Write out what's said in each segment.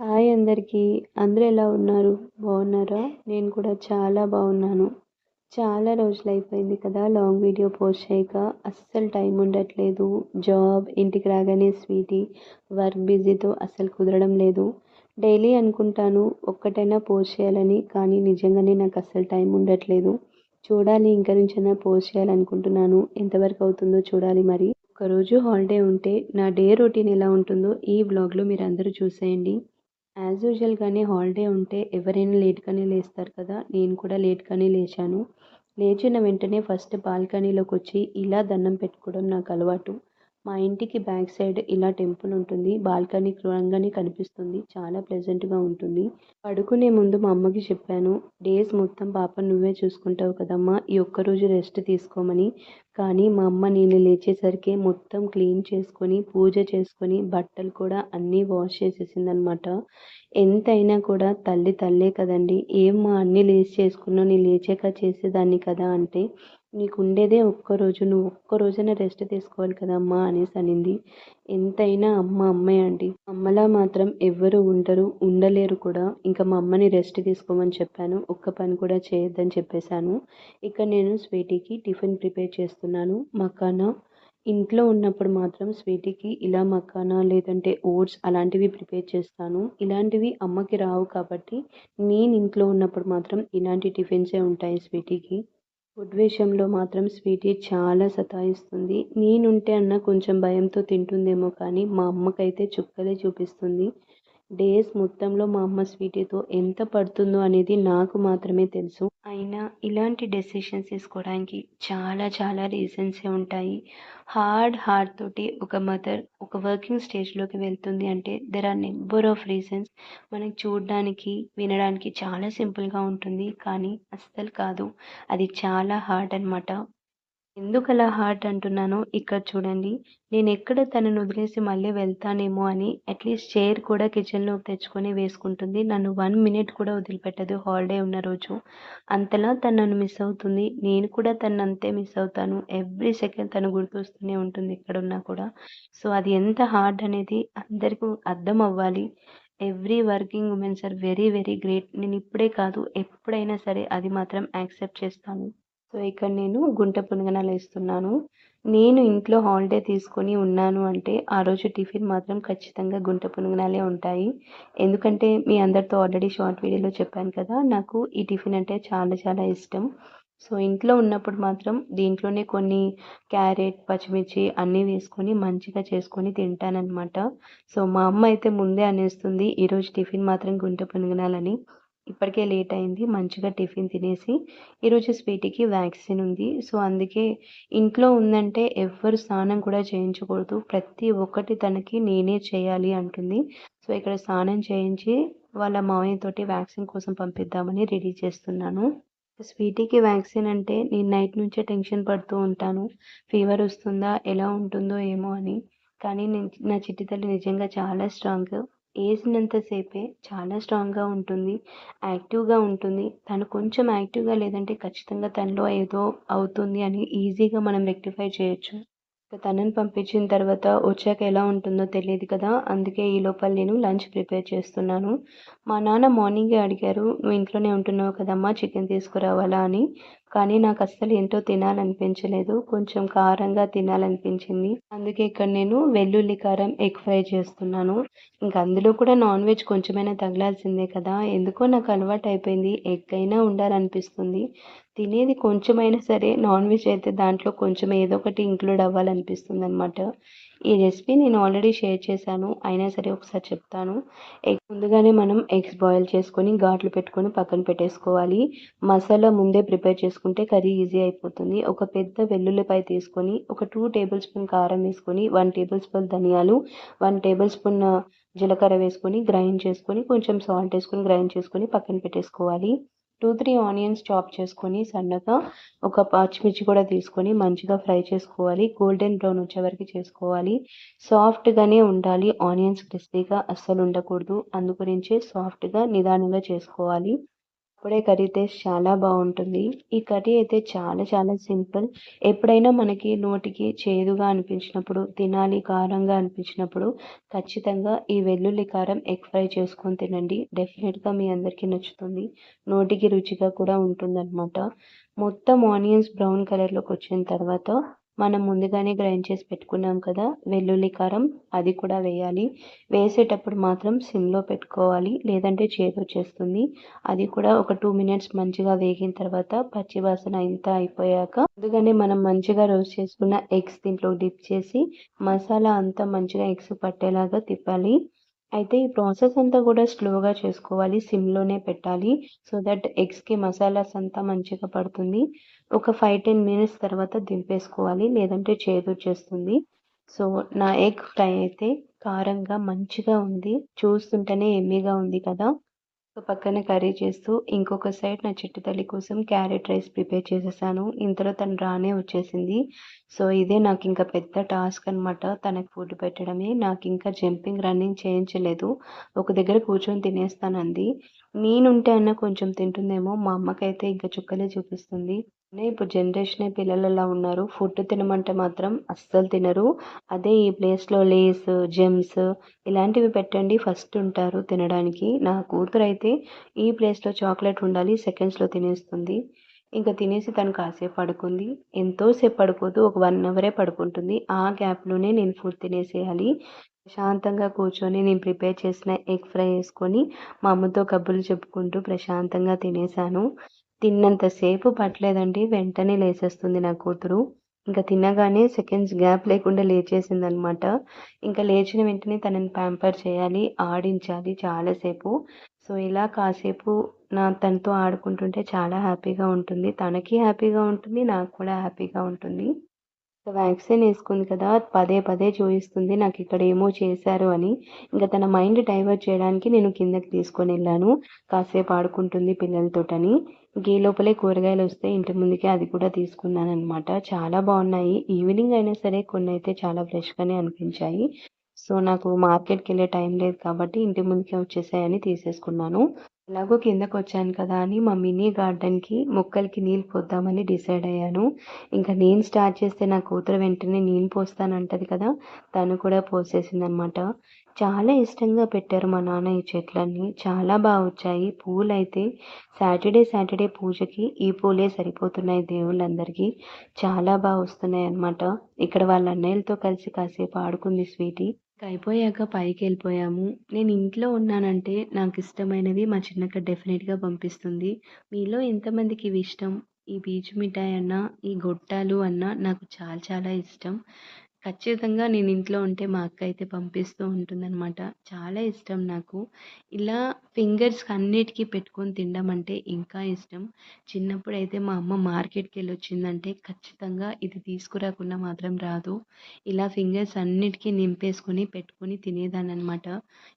Hi అందరికీ. అందరూ ఎలా ఉన్నారు? బాగున్నారా? నేను కూడా చాలా బాగున్నాను. చాలా రోజులు అయిపోయింది కదా లాంగ్ వీడియో పోస్ట్ చేయక. అస్సలు టైం ఉండట్లేదు. జాబ్ ఇంటికి రాగానే స్వీటీ వర్క్ బిజీతో అస్సలు కుదరడం లేదు. డైలీ అనుకుంటాను ఒక్కటైనా పోస్ట్ చేయాలని కానీ నిజంగానే నాకు అస్సలు టైం ఉండట్లేదు. చూడాలి ఇంకా నుంచైనా పోస్ట్ చేయాలనుకుంటున్నాను. ఎంతవరకు అవుతుందో చూడాలి మరి. ఒకరోజు హాలిడే ఉంటే నా డే రొటీన్ ఎలా ఉంటుందో ఈ వ్లాగ్లో మీరు అందరూ చూసేయండి. యాజ్ యూజువల్గానే హాలిడే ఉంటే ఎవరైనా లేట్గానే లేస్తారు కదా నేను కూడా లేట్గానే లేచాను. లేచిన వెంటనే ఫస్ట్ బాల్కనీలోకి వచ్చి ఇలా దండం పెట్టుకోవడం నాకు అలవాటు. మా ఇంటికి బ్యాక్ సైడ్ ఇలా టెంపుల్ ఉంటుంది. బాల్కనీ క్రూరంగానే కనిపిస్తుంది. చాలా ప్లెజెంట్గా ఉంటుంది. పడుకునే ముందు మా అమ్మకి చెప్పాను డేస్ మొత్తం పాప నువ్వే చూసుకుంటావు కదమ్మా. ఈ ఒక్కరోజు రెస్ట్ తీసుకోమని. కానీ మా అమ్మ నేను లేచేసరికి మొత్తం క్లీన్ చేసుకొని పూజ చేసుకొని బట్టలు కూడా అన్నీ వాష్ చేసేసిందనమాట. ఎంతైనా కూడా తల్లి తల్లే కదండి. ఏం మా అన్ని లేచి చేసుకున్నావు? నేను లేచాక చేసేదాన్ని కదా అంటే నీకు ఉండేదే ఒక్కరోజు నువ్వు ఒక్కరోజైనా రెస్ట్ తీసుకోవాలి కదమ్మా అనేసి అనింది. ఎంతైనా అమ్మ అమ్మే అండి అమ్మలా మాత్రం ఎవ్వరు ఉండరు ఉండలేరు కూడా. ఇంకా మా అమ్మని రెస్ట్ తీసుకోమని చెప్పాను. ఒక్క పని కూడా చేయొద్దని చెప్పేశాను. ఇక నేను స్వీటీకి టిఫిన్ ప్రిపేర్ చేస్తున్నాను. మకానా ఇంట్లో ఉన్నప్పుడు మాత్రం స్వీటీకి ఇలా మకానా లేదంటే ఓట్స్ అలాంటివి ప్రిపేర్ చేస్తాను. ఇలాంటివి అమ్మకి రావు కాబట్టి నేను ఇంట్లో ఉన్నప్పుడు మాత్రం ఇలాంటి టిఫిన్సే ఉంటాయి స్వీటీకి. ఫుడ్ విషయంలో మాత్రం స్వీటీ చాలా సతాయిస్తుంది. నేనుంటే అన్న కొంచెం భయంతో తింటుందేమో కానీ మా అమ్మకైతే చుక్కలే చూపిస్తుంది. డేస్ మొత్తంలో మా అమ్మ స్వీటీతో ఎంత పడుతుందో అనేది నాకు మాత్రమే తెలుసు. అయినా ఇలాంటి డెసిషన్స్ తీసుకోవడానికి చాలా చాలా రీజన్సే ఉంటాయి. హార్డ్ హార్ట్ తోటి ఒక మదర్ ఒక వర్కింగ్ స్టేజ్లోకి వెళ్తుంది అంటే there are number of reasons మనకి చూడడానికి వినడానికి చాలా సింపుల్గా ఉంటుంది కానీ అస్సలు కాదు. అది చాలా హార్డ్ అనమాట ఎందుకు అలా హార్ట్ అంటున్నానో ఇక్కడ చూడండి. నేను ఎక్కడ తనను వదిలేసి మళ్ళీ వెళ్తానేమో అని అట్లీస్ట్ చైర్ కూడా కిచెన్లోకి తెచ్చుకొని వేసుకుంటుంది. నన్ను వన్ మినిట్ కూడా వదిలిపెట్టదు. హాలిడే ఉన్న రోజు. అంతలా తను నన్ను మిస్ అవుతుంది. నేను కూడా తను అంతే మిస్ అవుతాను. ఎవ్రీ సెకండ్ తను గుర్తొస్తూనే ఉంటుంది ఎక్కడున్నా కూడా. సో అది ఎంత హార్డ్ అనేది అందరికీ అర్థం అవ్వాలి. Every working womens are very very great నేను ఇప్పుడే కాదు ఎప్పుడైనా సరే అది మాత్రం యాక్సెప్ట్ చేస్తాను. సో ఇక్కడ నేను గుంట పునగనాలు వేస్తున్నాను. నేను ఇంట్లో హాలిడే తీసుకొని ఉన్నాను అంటే ఆ రోజు టిఫిన్ మాత్రం ఖచ్చితంగా గుంట పునగనాలే ఉంటాయి. ఎందుకంటే మీ అందరితో ఆల్రెడీ షార్ట్ వీడియోలో చెప్పాను కదా నాకు ఈ టిఫిన్ అంటే చాలా చాలా ఇష్టం. సో ఇంట్లో ఉన్నప్పుడు మాత్రం దీంట్లోనే కొన్ని క్యారెట్ పచ్చిమిర్చి అన్నీ వేసుకొని మంచిగా చేసుకొని తింటానన్నమాట. సో మా అమ్మ అయితే ముందే అనేస్తుంది ఈరోజు టిఫిన్ మాత్రం గుంట పునగనాలని. ఇప్పటికే లేట్ అయింది మంచిగా టిఫిన్ తినేసి. ఈరోజు స్వీటీకి వ్యాక్సిన్ ఉంది. సో అందుకే ఇంట్లో ఉందంటే ఎవ్వరు స్నానం కూడా చేయించకూడదు. ప్రతి ఒక్కటి తనకి నేనే చేయాలి అంటుంది. సో ఇక్కడ స్నానం చేయించి వాళ్ళ మావయ్యతోటి వ్యాక్సిన్ కోసం పంపిద్దామని రెడీ చేస్తున్నాను. స్వీటీకి వ్యాక్సిన్ అంటే నేను నైట్ నుంచే టెన్షన్ పడుతూ ఉంటాను. ఫీవర్ వస్తుందా ఎలా ఉంటుందో ఏమో అని. కానీ నా చిట్టి తల్లి నిజంగా చాలా స్ట్రాంగ్. వేసినంతసేపే చాలా స్ట్రాంగ్గా ఉంటుంది యాక్టివ్గా ఉంటుంది. తను కొంచెం యాక్టివ్గా లేదంటే ఖచ్చితంగా తనలో ఏదో అవుతుంది అని ఈజీగా మనం రెక్టిఫై చేయొచ్చు. తనని పంపించిన తర్వాత వచ్చాక ఎలా ఉంటుందో తెలియదు కదా. అందుకే ఈ లోపల నేను లంచ్ ప్రిపేర్ చేస్తున్నాను. మా నాన్న మార్నింగే అడిగారు నువ్వు ఇంట్లోనే ఉంటున్నావు కదమ్మా చికెన్ తీసుకురావాలా అని. కానీ నాకు అస్సలు ఏంటో తినాలనిపించలేదు. కొంచెం కారంగా తినాలనిపించింది. అందుకే ఇక్కడ నేను వెల్లుల్లి కారం ఎగ్ ఫ్రై చేస్తున్నాను. ఇంకా అందులో కూడా నాన్ వెజ్ కొంచెమైనా తగలాల్సిందే కదా. ఎందుకో నాకు అలవాటు అయిపోయింది. ఎగ్ అయినా ఉండాలనిపిస్తుంది. తినేది కొంచెమైనా సరే నాన్ వెజ్ అయితే దాంట్లో కొంచెం ఏదో ఒకటి ఇంక్లూడ్ అవ్వాలనిపిస్తుంది అనమాట ఈ రెసిపీ నేను ఆల్రెడీ షేర్ చేశాను. అయినా సరే ఒకసారి చెప్తాను. ఎగ్ ముందుగానే మనం ఎగ్స్ బాయిల్ చేసుకొని ఘాట్లు పెట్టుకొని పక్కన పెట్టేసుకోవాలి. మసాలా ముందే ప్రిపేర్ చేసుకుంటే కర్రీ ఈజీ అయిపోతుంది. ఒక పెద్ద వెల్లుల్లిపాయ తీసుకొని ఒక టూ టేబుల్ స్పూన్ కారం వేసుకొని వన్ టేబుల్ స్పూన్ ధనియాలు వన్ టేబుల్ స్పూన్ జీలకర్ర వేసుకొని గ్రైండ్ చేసుకొని కొంచెం సాల్ట్ వేసుకొని గ్రైండ్ చేసుకొని పక్కన పెట్టేసుకోవాలి. టూ త్రీ ఆనియన్స్ చాప్ చేసుకొని సన్నగా ఒక పచ్చిమిర్చి కూడా తీసుకొని మంచిగా ఫ్రై చేసుకోవాలి. గోల్డెన్ బ్రౌన్ వచ్చే వరకు చేసుకోవాలి. సాఫ్ట్గానే ఉండాలి. ఆనియన్స్ క్రిస్పీగా అస్సలు ఉండకూడదు. అందు గురించే సాఫ్ట్గా నిదానంగా చేసుకోవాలి. అప్పుడే కర్రీ టేస్ట్ చాలా బాగుంటుంది. ఈ కర్రీ అయితే చాలా చాలా సింపుల్. ఎప్పుడైనా మనకి నోటికి చేదుగా అనిపించినప్పుడు తినాలి కారంగా అనిపించినప్పుడు ఖచ్చితంగా ఈ వెల్లుల్లి కారం ఎగ్ ఫ్రై చేసుకొని తినండి. డెఫినెట్గా మీ అందరికీ నచ్చుతుంది. నోటికి రుచిగా కూడా ఉంటుందన్నమాట. మొత్తం ఆనియన్స్ బ్రౌన్ కలర్లోకి వచ్చిన తర్వాత మనం ముందుగానే గ్రైండ్ చేసి పెట్టుకున్నాం కదా వెల్లుల్లి కారం అది కూడా వేయాలి. వేసేటప్పుడు మాత్రం సిమ్లో పెట్టుకోవాలి లేదంటే చేదు వచ్చేస్తుంది. అది కూడా ఒక టూ మినిట్స్ మంచిగా వేగిన తర్వాత పచ్చి వాసన ఇంత అయిపోయాక ముందుగానే మనం మంచిగా రోస్ట్ చేసుకున్న ఎగ్స్ దీంట్లో డిప్ చేసి మసాలా అంతా మంచిగా ఎగ్స్ పట్టేలాగా తిప్పాలి. అయితే ఈ ప్రాసెస్ అంతా కూడా స్లోగా చేసుకోవాలి సిమ్లోనే పెట్టాలి సో దట్ ఎగ్స్కి మసాలాస్ అంతా మంచిగా పడుతుంది. ఒక ఫైవ్ టెన్ మినిట్స్ తర్వాత దింపేసుకోవాలి లేదంటే చేదు వచ్చేస్తుంది. సో నా ఎగ్ ఫ్రై అయితే కారంగా మంచిగా ఉంది. చూస్తుంటేనే ఎమ్మీగా ఉంది కదా. ఒక పక్కన కర్రీ చేస్తూ ఇంకొక సైడ్ నా చిట్టి తల్లి కోసం క్యారెట్ రైస్ ప్రిపేర్ చేసేసాను. ఇంతలో తను రానే వచ్చేసింది. సో ఇదే నాకు ఇంకా పెద్ద టాస్క్ అనమాట తనకు ఫుడ్ పెట్టడమే. నాకు ఇంకా జంపింగ్ రన్నింగ్ చేయించలేదు. ఒక దగ్గర కూర్చొని తినేస్తానంది. నేనుంటే అన్న కొంచెం తింటుందేమో మా అమ్మకైతే ఇంకా చుక్కలే చూపిస్తుంది. ఇప్పుడు జనరేషన్ పిల్లలు అలా ఉన్నారు ఫుడ్ తినమంటే మాత్రం అస్సలు తినరు. అదే ఈ ప్లేస్లో లేస్ జెమ్స్ ఇలాంటివి పెట్టండి ఫస్ట్ ఉంటారు తినడానికి. నా కూతురు అయితే ఈ ప్లేస్లో చాక్లెట్ ఉండాలి సెకండ్స్లో తినేస్తుంది. ఇంకా తినేసి తను కాసేపు పడుకుంది. ఎంతోసేపు పడుకోదు ఒక వన్ అవరే పడుకుంటుంది. ఆ గ్యాప్లోనే నేను ఫుడ్ తినేసేయాలి. ప్రశాంతంగా కూర్చొని నేను ప్రిపేర్ చేసిన ఎగ్ ఫ్రై వేసుకొని మా అమ్మతో కబుర్లు చెప్పుకుంటూ ప్రశాంతంగా తినేసాను తిన్నంతసేపు పట్టలేదండి. వెంటనే లేచేస్తుంది నా కూతురు. ఇంకా తినగానే సెకండ్స్ గ్యాప్ లేకుండా లేచేసింది అనమాట ఇంకా లేచిన వెంటనే తనని ప్యాంపర్ చేయాలి ఆడించాలి చాలాసేపు. సో ఇలా కాసేపు నా తనతో ఆడుకుంటుంటే చాలా హ్యాపీగా ఉంటుంది. తనకి హ్యాపీగా ఉంటుంది నాకు కూడా హ్యాపీగా ఉంటుంది. వ్యాక్సిన్ వేసుకుంది కదా పదే పదే చూపిస్తుంది నాకు ఇక్కడ ఏమో చేశారు అని. ఇంకా తన మైండ్ డైవర్ట్ చేయడానికి నేను కిందకి తీసుకొని వెళ్ళాను. కాసేపు ఆడుకుంటుంది పిల్లలతోటని. గీ లోపలే కూరగాయలు వస్తే ఇంటి ముందుకే అది కూడా తీసుకున్నాను అనమాట చాలా బాగున్నాయి. ఈవినింగ్ అయినా సరే కొన్ని అయితే చాలా ఫ్రెష్గానే అనిపించాయి. సో నాకు మార్కెట్కి వెళ్ళే టైం లేదు కాబట్టి ఇంటి ముందుకే వచ్చేసాయని తీసేసుకున్నాను. ఎలాగో కిందకు వచ్చాను కదా అని మా మినీ గార్డెన్కి మొక్కలకి నీళ్ళు పోద్దామని డిసైడ్ అయ్యాను. ఇంకా నేను స్టార్ట్ చేస్తే నా కూతురు వెంటనే నేను పోస్తానంటది కదా తను కూడా పోసేసిందనమాట. చాలా ఇష్టంగా పెట్టారు మా నాన్న ఈ చెట్లన్నీ. చాలా బాగా వచ్చాయి. పూలు అయితే సాటర్డే సాటర్డే పూజకి ఈ పూలే సరిపోతున్నాయి దేవుళ్ళందరికీ. చాలా బాగా వస్తున్నాయి అన్నమాట ఇక్కడ వాళ్ళ అన్నయ్యలతో కలిసి కాసేపు ఆడుకుంది స్వీటీ. అయిపోయాక పైకి వెళ్ళిపోయాము నేను ఇంట్లో ఉన్నానంటే నాకు ఇష్టమైనవి మా చిన్నక్క డెఫినెట్గా పంపిస్తుంది. మీలో ఎంతమందికి ఇవి ఇష్టం? ఈ బీచ్ మిఠాయి అన్న ఈ గొట్టాలు అన్న నాకు చాలా చాలా ఇష్టం. ఖచ్చితంగా నేను ఇంట్లో ఉంటే మా అక్క అయితే పంపిస్తూ ఉంటుందన్నమాట. చాలా ఇష్టం నాకు. ఇలా ఫింగర్స్కి అన్నిటికీ పెట్టుకొని తినడం అంటే ఇంకా ఇష్టం. చిన్నప్పుడు అయితే మా అమ్మ మార్కెట్కి వెళ్ళి వచ్చిందంటే ఖచ్చితంగా ఇది తీసుకురాకుండా మాత్రం రాదు. ఇలా ఫింగర్స్ అన్నిటికీ నింపేసుకొని పెట్టుకొని తినేదాన్ని అనమాట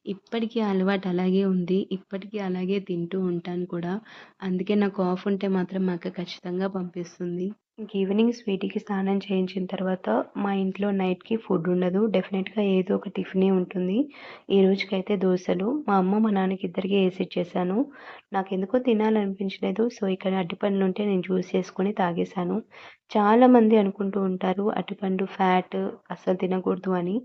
ఇప్పటికీ అలవాటు అలాగే ఉంది. ఇప్పటికీ అలాగే తింటూ ఉంటాను కూడా. అందుకే నాకు ఆఫ్ ఉంటే మాత్రం మా అక్క ఖచ్చితంగా పంపిస్తుంది. ఇంక ఈవినింగ్ స్వీటీకి స్నానం చేయించిన తర్వాత మా ఇంట్లో నైట్కి ఫుడ్ ఉండదు. డెఫినెట్గా ఏదో ఒక టిఫినే ఉంటుంది. ఈ రోజుకైతే దోశలు. మా అమ్మ మా నాన్నకి ఇద్దరికి వేసి ఇచ్చేసాను. నాకు ఎందుకో తినాలనిపించలేదు. సో ఇక్కడ అరటిపండ్లు ఉంటే నేను జ్యూస్ చేసుకొని తాగేశాను. చాలామంది అనుకుంటూ ఉంటారు అరటిపండు ఫ్యాట్ అస్సలు తినకూడదు అని.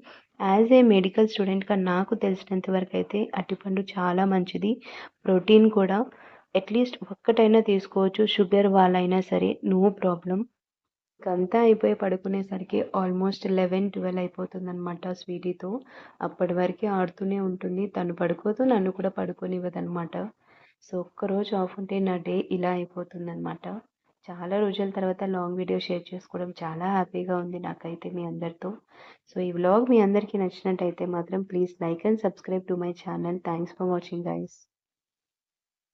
యాజ్ ఏ మెడికల్ స్టూడెంట్గా నాకు తెలిసినంత వరకు అయితే అరటిపండు చాలా మంచిది. ప్రోటీన్ కూడా. అట్లీస్ట్ ఒక్కటైనా తీసుకోవచ్చు. షుగర్ వాళ్ళైనా సరే నో ప్రాబ్లం. ఇంకంతా అయిపోయి పడుకునేసరికి ఆల్మోస్ట్ లెవెన్ ట్వెల్వ్ అయిపోతుంది అనమాట స్వీటీతో. అప్పటి వరకు ఆడుతూనే ఉంటుంది. తను పడుకోదు నన్ను కూడా పడుకోనివ్వదనమాట సో ఒక్కరోజు ఆఫ్ ఉంటే నా డే ఇలా అయిపోతుంది అనమాట చాలా రోజుల తర్వాత లాంగ్ వీడియో షేర్ చేసుకోవడం చాలా హ్యాపీగా ఉంది నాకైతే మీ అందరితో. సో ఈ వ్లాగ్ మీ అందరికీ నచ్చినట్టయితే మాత్రం please like and subscribe to my channel. Thanks for watching guys.